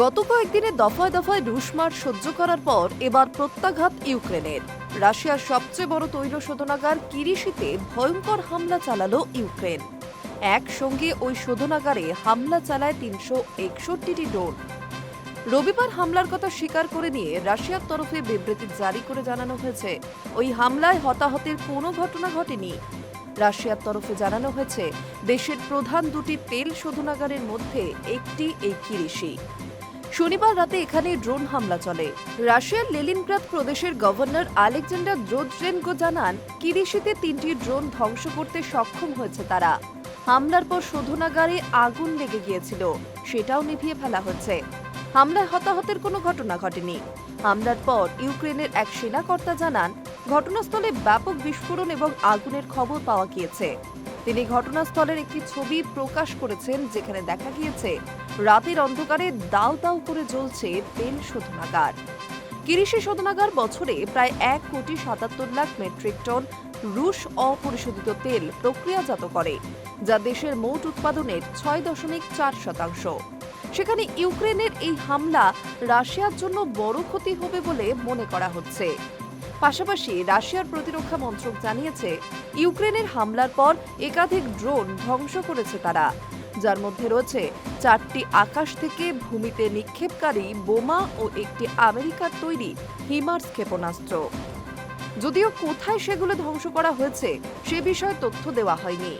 গত কয়েকদিনে দফায় দফায় রুশমার সহ্য করার পর এবার প্রত্যাঘাত ইউক্রেনের। রাশিয়ার সবচেয়ে বড় তৈল শোধনাগার কিরিশিতে ভয়ঙ্কর হামলা চালালো ইউক্রেন। একসঙ্গে ওই শোধনাগারে হামলা চালায় তিনশো একষট্টিটি ড্রোন। রবিবার হামলার কথা স্বীকার করে নিয়ে রাশিয়ার তরফে বিবৃতি জারি করে জানানো হয়েছে। ওই হামলায় হতাহতের কোনো ঘটনা ঘটেনি। রাশিয়ার তরফে জানানো হয়েছে, দেশের প্রধান দুটি তেল শোধনাগারের মধ্যে একটি এই কিরিশি। শনিবার রাতে এখানে ড্রোন হামলা চলে। রাশিয়ার লেলিনগ্রাদ প্রদেশের গভর্নর আলেকজান্ডার দ্রোজেনকো জানান, কিরিশিতে তিনটি ড্রোন ধ্বংস করতে সক্ষম হয়েছে তারা। হামলার পর শোধনাগারে আগুন লেগে গিয়েছিল, সেটাও নিভিয়ে ফেলা হচ্ছে হামলায় হতাহতের কোনো ঘটনা ঘটেনি। হামলার পর ইউক্রেনের এক সেনাকর্তা জানান, ঘটনাস্থলে ব্যাপক বিস্ফোরণ এবং আগুনের খবর পাওয়া গিয়েছে। তিনি ঘটনাস্থলের একটি ছবি প্রকাশ করেছেন, যেখানে দেখা গিয়েছে রাতের অন্ধকারে দাউ দাউ করে জ্বলছে তেল শোধনাগার। কিরিশি শোধনাগার বছরে প্রায় এক কোটি সাতাত্তর লাখ মেট্রিক টন রুশ অপরিশোধিত তেল প্রক্রিয়াজাত করে, যা দেশের মোট উৎপাদনের ছয় দশমিক চার শতাংশ। সেখানে ইউক্রেনের এই হামলা রাশিয়ার জন্য বড় ক্ষতি হবে বলে মনে করা হচ্ছে। পাশাপাশি রাশিয়ার প্রতিরক্ষা মন্ত্রক জানিয়েছে, ইউক্রেনের হামলার পর একাধিক ড্রোন ধ্বংস করেছে তারা। যার মধ্যে রয়েছে চারটি আকাশ থেকে ভূমিতে নিক্ষেপকারী বোমা ও একটি আমেরিকার তৈরি হিমার্স ক্ষেপণাস্ত্র। যদিও কোথায় সেগুলো ধ্বংস করা হয়েছে সে বিষয়ে তথ্য দেওয়া হয়নি।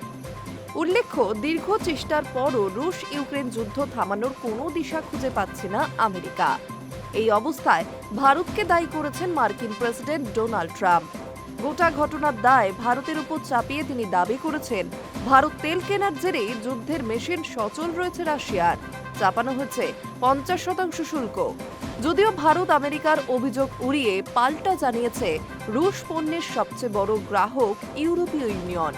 উল্লেখ্য, দীর্ঘ চেষ্টার পরও রুশ ইউক্রেন যুদ্ধ থামানোর কোনো দিশা খুঁজে পাচ্ছে না আমেরিকা। এই অবস্থায় ভারতকে দায়ী করেছেন মার্কিন প্রেসিডেন্ট ডোনাল্ড ট্রাম্প। গোটা ঘটনার দায় ভারতের উপর চাপিয়ে তিনি দাবি করেছেন, ভারত তেল কেনার জেরেই যুদ্ধের মেশিন সচল রয়েছে রাশিয়ার। চাপানো হচ্ছে পঞ্চাশ শতাংশ শুল্ক। যদিও ভারত আমেরিকার অভিযোগ উড়িয়ে পাল্টা জানিয়েছে, রুশ পণ্যের সবচেয়ে বড় গ্রাহক ইউরোপীয় ইউনিয়ন।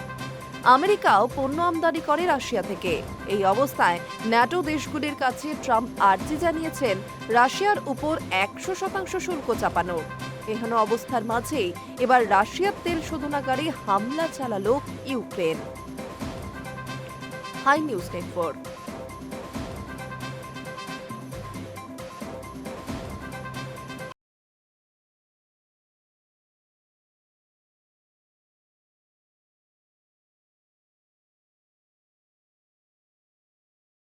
আমেরিকাও পণ্য আমদানি করে রাশিয়া থেকে। এই অবস্থায় ন্যাটো দেশগুলির কাছে ট্রাম্প আর্জি জানিয়েছেন, রাশিয়ার উপর একশো শতাংশ শুল্ক চাপানো। এহেন অবস্থার মাঝেই এবার রাশিয়ার তেল শোধনাগারে হামলা চালালো ইউক্রেন। High news network.